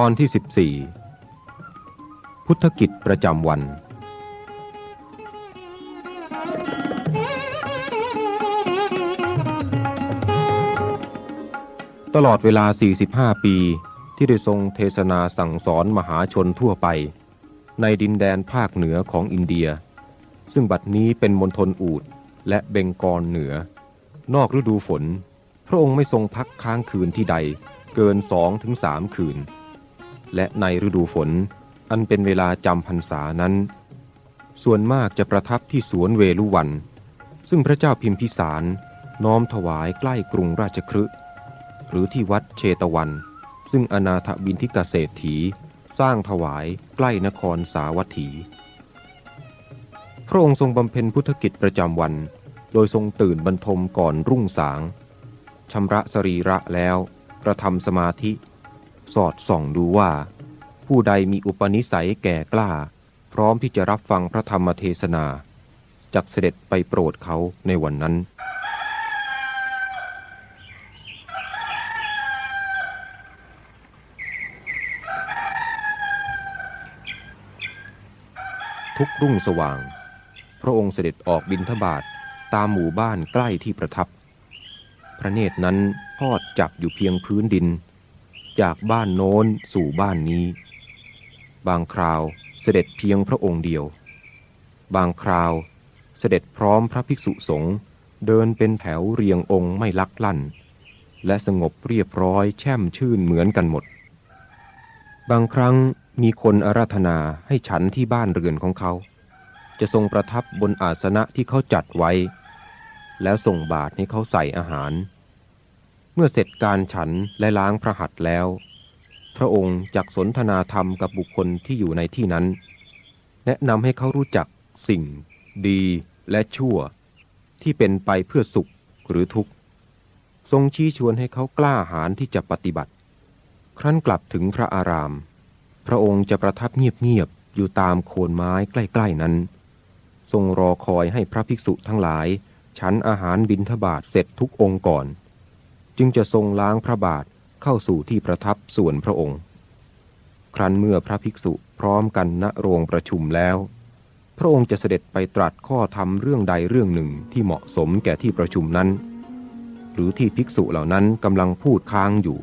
ตอนที่ 14 พุทธกิจประจำวัน ตลอดเวลา 45 ปี ที่ได้ทรงเทศนาสั่งสอนมหาชนทั่วไป ในดินแดนภาคเหนือของอินเดีย ซึ่งบัดนี้เป็นมณฑลอูดและเบงกอลเหนือ นอกฤดูฝน พระองค์ไม่ทรงพักค้างคืนที่ใดเกินสองถึงสามคืน และในฤดูฝน อันเป็นเวลาจำพรรษานั้น ส่วนมากจะประทับที่สวนเวลุวัน ซึ่งพระเจ้าพิมพิสารน้อมถวายใกล้กรุงราชคฤห์หรือที่วัดเชตวัน ซึ่งอนาถบินทิกเศรษฐีสร้างถวายใกล้นครสาวัตถี พระองค์ทรงบำเพ็ญพุทธกิจประจำวัน โดยทรงตื่นบรรทมก่อนรุ่งสางชำระสรีระแล้วกระทำสมาธิ สอดส่องดูว่า ผู้ใดมีอุปนิสัยแก่กล้า พร้อมที่จะรับฟังพระธรรมเทศนาจักเสด็จไปโปรดเขาในวันนั้น ทุกรุ่งสว่าง พระองค์เสด็จออกบินทบาทตามหมู่บ้านใกล้ที่ประทับ พระเนตรนั้นทอดจับอยู่เพียงพื้นดิน จากบ้านโน้นสู่บ้านนี้ บางคราวเสด็จเพียงพระองค์เดียว บางคราวเสด็จพร้อมพระภิกษุสงฆ์เดินเป็นแถวเรียงองค์ไม่ลักลั่น และสงบเรียบร้อยแช่มชื่นเหมือนกันหมด บางครั้งมีคนอาราธนาให้ฉันที่บ้านเรือนของเขา จะทรงประทับบนอาสนะที่เขาจัดไว้ แล้วส่งบาตรให้เขาใส่อาหาร เมื่อเสร็จการฉันและล้างพระหัตถ์แล้ว พระองค์จักสนทนาธรรมกับบุคคลที่อยู่ในที่นั้น แนะนำให้เขารู้จักสิ่ง ดีและชั่ว ที่เป็นไปเพื่อสุขหรือทุกข์ ทรงชี้ชวนให้เขากล้าหาญที่จะปฏิบัติ ครั้นกลับถึงพระอาราม พระองค์จะประทับเงียบๆอยู่ตามโคนไม้ใกล้ๆนั้น ทรงรอคอยให้พระภิกษุทั้งหลาย ฉันอาหารบิณฑบาตเสร็จทุกองค์ก่อน จึงจะทรงล้างพระบาทเข้าสู่ที่ประทับส่วนพระองค์ ครั้นเมื่อพระภิกษุพร้อมกันณโรงประชุมแล้ว พระองค์จะเสด็จไปตรัสข้อธรรมเรื่องใดเรื่องหนึ่งที่เหมาะสมแก่ที่ประชุมนั้น หรือที่ภิกษุเหล่านั้นกำลังพูดค้างอยู่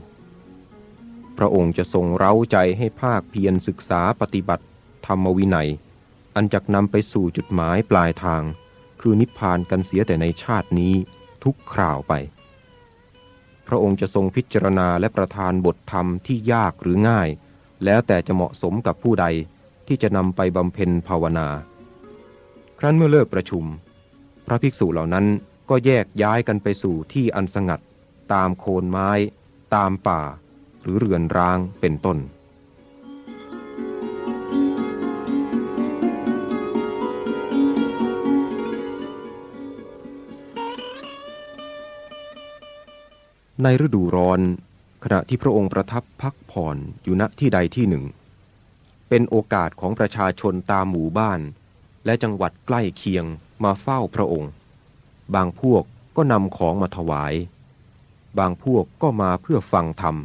พระองค์จะทรงเร้าใจให้ภาคเพียรศึกษาปฏิบัติ ธรรมวินัย อันจักนำไปสู่จุดหมายปลายทาง คือนิพพานกันเสียแต่ในชาตินี้ทุกคราวไป พระองค์จะทรงพิจารณาและประทานบทธรรมที่ยากหรือง่าย แล้วแต่จะเหมาะสมกับผู้ใดที่จะนำไปบำเพ็ญภาวนา ครั้นเมื่อเลิกประชุม พระภิกษุเหล่านั้นก็แยกย้ายกันไปสู่ที่อันสงัด ตามโคนไม้ ตามป่า หรือเรือนร้างเป็นต้น ในฤดูร้อน ขณะที่พระองค์ประทับพักผ่อนอยู่ณที่ใดที่หนึ่ง เป็นโอกาสของประชาชนตามหมู่บ้าน และจังหวัดใกล้เคียงมาเฝ้าพระองค์ บางพวกก็นำของมาถวาย บางพวกก็มาเพื่อฟังธรรม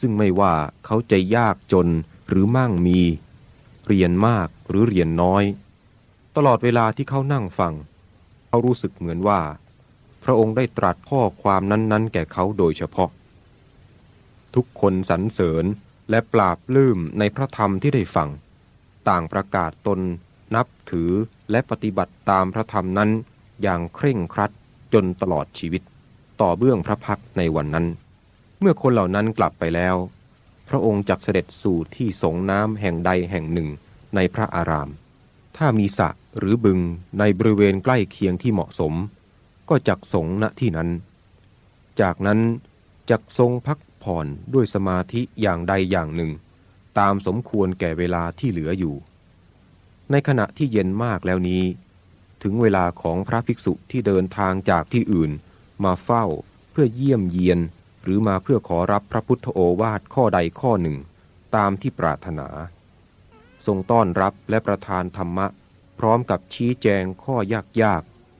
ซึ่งไม่ว่าเขาจะยากจนหรือมั่งมี เรียนมากหรือเรียนน้อย ตลอดเวลาที่เขานั่งฟัง เขารู้สึกเหมือนว่า พระองค์ได้ตรัสข้อความนั้นๆ แก่เขาโดยเฉพาะ ทุกคนสรรเสริญและปราบลื้มในพระธรรมที่ได้ฟัง ต่างประกาศตนนับถือและปฏิบัติตามพระธรรมนั้น อย่างเคร่งครัดจนตลอดชีวิต ต่อเบื้องพระพักในวันนั้น เมื่อคนเหล่านั้นกลับไปแล้ว พระองค์จักเสด็จสู่ที่สงน้ำแห่งใดแห่งหนึ่งในพระอาราม ถ้ามีสระหรือบึงในบริเวณใกล้เคียงที่เหมาะสม ก็จักสงณที่นั้น จากนั้นจักทรงพักผ่อนด้วยสมาธิอย่างใดอย่างหนึ่ง ตามสมควรแก่เวลาที่เหลืออยู่ ในขณะที่เย็นมากแล้วนี้ ถึงเวลาของพระภิกษุที่เดินทางจากที่อื่น มาเฝ้าเพื่อเยี่ยมเยียน หรือมาเพื่อขอรับพระพุทธโอวาทข้อใดข้อหนึ่ง ตามที่ปรารถนา ทรงต้อนรับและประทานธรรมะ พร้อมกับชี้แจงข้อยากๆ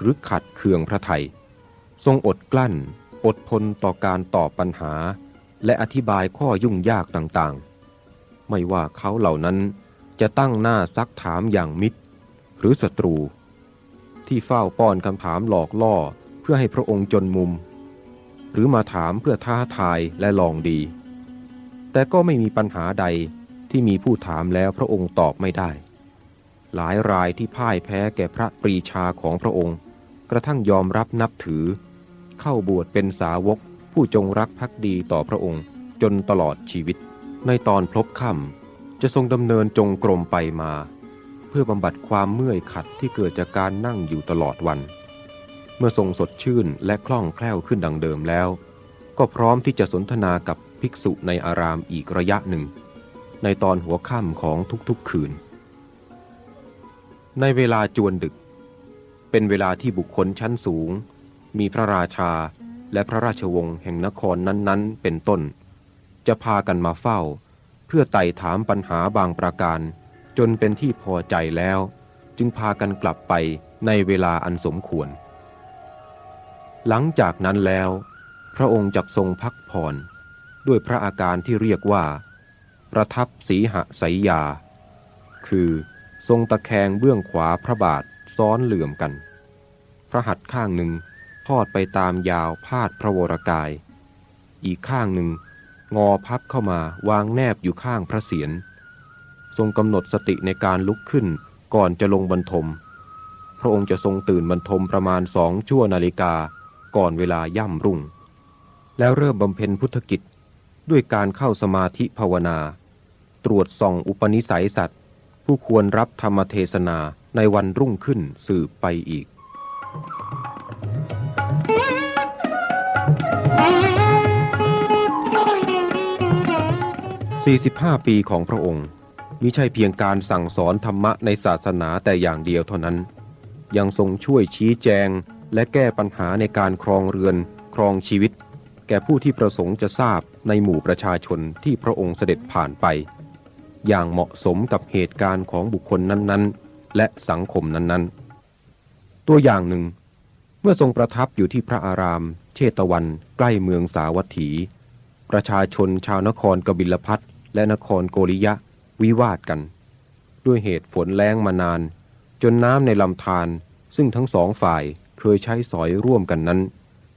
หรือขัดเคืองพระทัยทรงอดกลั้น อดทนต่อการตอบปัญหา และอธิบายข้อยุ่งยากต่างๆ ไม่ว่าเขาเหล่านั้นจะตั้งหน้าซักถามอย่างมิตร หรือศัตรู ที่เฝ้าป้อนคำถามหลอกล่อเพื่อให้พระองค์จนมุม หรือมาถามเพื่อท้าทายและลองดี แต่ก็ไม่มีปัญหาใดที่มีผู้ถามแล้วพระองค์ตอบไม่ได้ หลายรายที่พ่ายแพ้แก่พระปรีชาของพระองค์ กระทั่งยอมรับนับถือ เข้าบวชเป็นสาวกผู้จงรักภักดีต่อพระองค์จนตลอดชีวิต ในตอนพลบค่ำจะทรงดำเนินจงกรมไปมา เพื่อบำบัดความเมื่อยขัดที่เกิดจากการนั่งอยู่ตลอดวัน เมื่อทรงสดชื่นและคล่องแคล่วขึ้นดังเดิมแล้ว ก็พร้อมที่จะสนทนากับภิกษุในอารามอีกระยะหนึ่ง ในตอนหัวค่ำของทุกๆคืน ในเวลาจวนดึก เป็นเวลาที่บุคคลชั้นสูง มีพระราชาและพระราชวงศ์แห่งนครนั้นๆ เป็นต้น จะพากันมาเฝ้า เพื่อไต่ถามปัญหาบางประการ จนเป็นที่พอใจแล้ว จึงพากันกลับไปในเวลาอันสมควร หลังจากนั้นแล้ว พระองค์จักทรงพักผ่อน ด้วยพระอาการที่เรียกว่า ประทับสีหสายยา คือ ทรงตะแคงเบื้องขวาพระบาท ซ้อนเหลื่อมกัน พระหัตถ์ข้างหนึ่งทอดไปตามยาวพาดพระวรกาย อีกข้างหนึ่ง งอพับเข้ามาวางแนบอยู่ข้างพระเศียรทรงกำหนดสติในการลุกขึ้นก่อนจะลงบรรทม พระองค์จะทรงตื่นบรรทมประมาณสองชั่วนาฬิกาก่อนเวลาย่ำรุ่ง แล้วเริ่มบำเพ็ญพุทธกิจด้วยการเข้าสมาธิภาวนา ตรวจส่องอุปนิสัยสัตว์ ผู้ควรรับธรรมเทศนาในวันรุ่งขึ้นสืบไปอีก 45 ปีของพระองค์มิใช่เพียงการสั่งสอนธรรมะในศาสนาแต่อย่างเดียวเท่านั้น ยังทรงช่วยชี้แจงและแก้ปัญหาในการครองเรือน ครองชีวิต แก่ผู้ที่ประสงค์จะทราบในหมู่ประชาชนที่พระองค์เสด็จผ่านไป อย่างเหมาะสมกับเหตุการณ์ของบุคคลนั้นๆ และสังคมนั้นๆ ตัวอย่างหนึ่ง เมื่อทรงประทับอยู่ที่พระอาราม เชตวันใกล้เมืองสาวัตถี ประชาชนชาวนครกบิลพัทและนครโกริยะวิวาทกัน ด้วยเหตุฝนแล้งมานาน จนน้ำในลำธารซึ่งทั้งสองฝ่ายเคยใช้สอยร่วมกันนั้น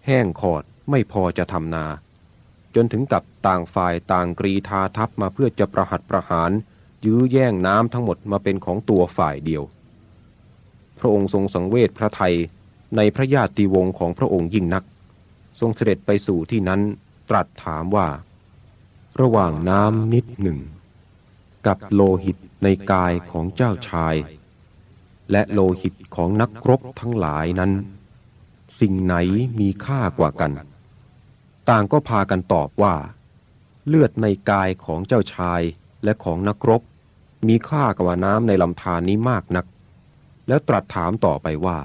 แห้งขอดไม่พอจะทำนา จนถึงกับต่างฝ่ายต่างกรีธาทัพมาเพื่อจะประหัตประหาร ยื้อแย่งน้ำทั้งหมดมาเป็นของตัวฝ่ายเดียว พระองค์ทรงสังเวชพระไทยในพระญาติวงศ์ของพระองค์ยิ่งนัก ทรงเสด็จไปสู่ที่นั้นตรัสถามว่า ระหว่างน้ำนิดหนึ่ง กับโลหิตในกายของเจ้าชาย และโลหิตของนักรบทั้งหลายนั้น สิ่งไหนมีค่ากว่ากัน ต่างก็พากันตอบว่า เลือดในกายของเจ้าชายและของนักรบ มีค่ากว่าน้ำในลำธารนี้มากนัก แล้วตรัสถามต่อไปว่า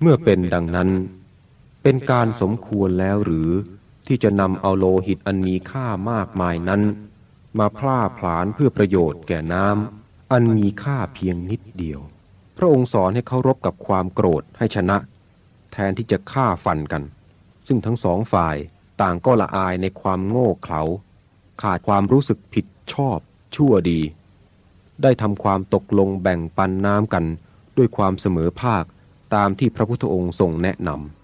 เมื่อเป็นดังนั้น เป็นการสมควรแล้วหรือที่จะนำเอาโลหิตอันมีค่ามากมายนั้น มาพล่าผลาญเพื่อประโยชน์แก่น้ำอันมีค่าเพียงนิดเดียว พระองค์สอนให้เคารพกับความโกรธให้ชนะ แทนที่จะฆ่าฟันกัน ซึ่งทั้งสองฝ่ายต่างก็ละอายในความโง่เขลาขาดความรู้สึกผิดชอบชั่วดี ได้ทำความตกลงแบ่งปันน้ำกันด้วยความเสมอภาคตามที่พระพุทธองค์ทรงแนะนำ